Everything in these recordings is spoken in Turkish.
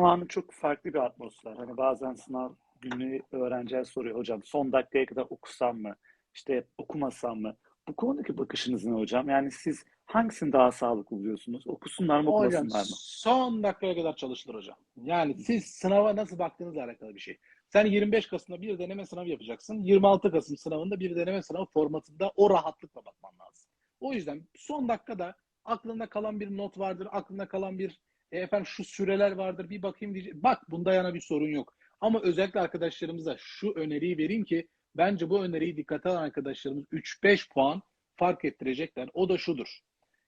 sınav anı çok farklı bir atmosfer. Hani bazen sınav günü öğrenciler soruyor hocam son dakikaya kadar okusam mı? İşte okumasam mı? Bu konudaki bakışınız ne hocam? Yani siz hangisini daha sağlıklı buluyorsunuz? Okusunlar mı, Hocam okumasınlar mı? son dakikaya kadar çalışılır hocam. Yani siz sınava nasıl baktığınızla alakalı bir şey. Sen 25 Kasım'da bir deneme sınavı yapacaksın. 26 Kasım sınavında bir deneme sınavı formatında o rahatlıkla bakman lazım. O yüzden son dakikada aklında kalan bir not vardır, aklında kalan bir e, efendim şu süreler vardır bir bakayım diyecek. Bak bunda yana bir sorun yok. Ama özellikle arkadaşlarımıza şu öneriyi vereyim ki bence bu öneriyi dikkate alan arkadaşlarımız 3-5 puan fark ettirecekler. O da şudur.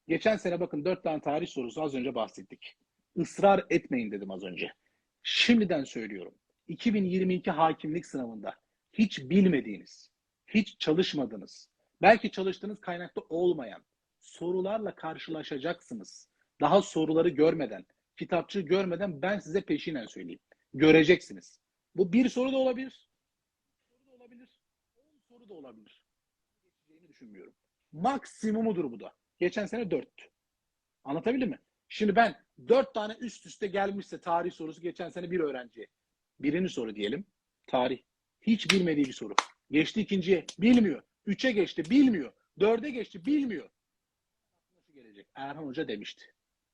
Geçen sene bakın 4 tane tarih sorusu az önce bahsettik. Israr etmeyin dedim az önce. Şimdiden söylüyorum. 2022 hakimlik sınavında hiç bilmediğiniz, hiç çalışmadığınız, belki çalıştığınız kaynakta olmayan sorularla karşılaşacaksınız. Daha soruları görmeden, kitapçığı görmeden ben size peşinen söyleyeyim. Göreceksiniz. Bu bir soru da olabilir. Soru da olabilir. On soru da olabilir. Geçeceğini düşünmüyorum. Maksimumudur bu da. Geçen sene dörttü. Anlatabildim mi? Şimdi ben dört tane üst üste gelmişse tarih sorusu geçen sene bir öğrenciye. Birinci soru diyelim. Tarih. Hiç bilmediği bir soru. Geçti ikinciye. Bilmiyor. Üçe geçti. Bilmiyor. Dörde geçti. Bilmiyor. Nasıl gelecek? Erhan Hoca demişti.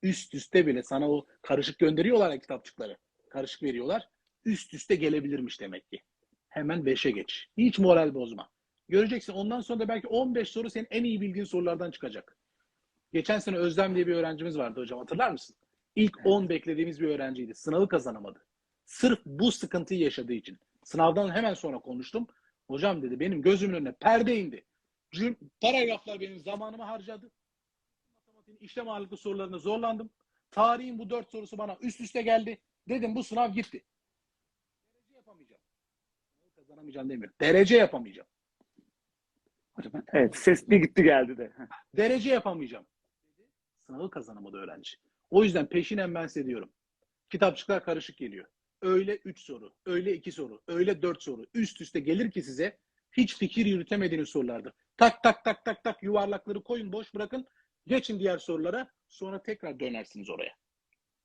Üst üste bile sana o karışık gönderiyorlar ya kitapçıkları. Karışık veriyorlar. Üst üste gelebilirmiş demek ki. Hemen beşe geç. Hiç moral bozma. Göreceksin. Ondan sonra da belki 15 soru senin en iyi bildiğin sorulardan çıkacak. Geçen sene Özlem diye bir öğrencimiz vardı hocam hatırlar mısın? İlk 10 beklediğimiz bir öğrenciydi. Sınavı kazanamadı. Sırf bu sıkıntıyı yaşadığı için. Sınavdan hemen sonra konuştum. Hocam dedi benim gözümün önüne perde indi. Cüm paragraflar benim zamanımı harcadı. Matematiğin işlem ağırlıklı sorularına zorlandım. Tarihin bu dört sorusu bana üst üste geldi. Dedim bu sınav gitti. Derece yapamayacağım. Kazanamayacağım demiyorum. Derece yapamayacağım. Hocam, evet ses bir gitti geldi de. Derece yapamayacağım. Sınavı kazanamadı öğrenci. O yüzden peşinen ben size diyorum. Kitapçıklar karışık geliyor. Öyle 3 soru, öyle 2 soru, öyle 4 soru üst üste gelir ki size hiç fikir yürütemediğiniz sorulardır. Tak tak tak tak tak yuvarlakları koyun boş bırakın. Geçin diğer sorulara sonra tekrar dönersiniz oraya.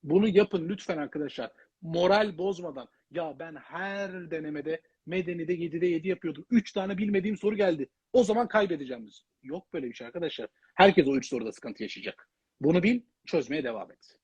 Bunu yapın lütfen arkadaşlar. Moral bozmadan. Ya ben her denemede Medeni'de 7'de 7 yapıyordum. 3 tane bilmediğim soru geldi. O zaman kaybedeceğim biz. Yok böyle bir şey arkadaşlar. Herkes o 3 soruda sıkıntı yaşayacak. Bunu bil, çözmeye devam et.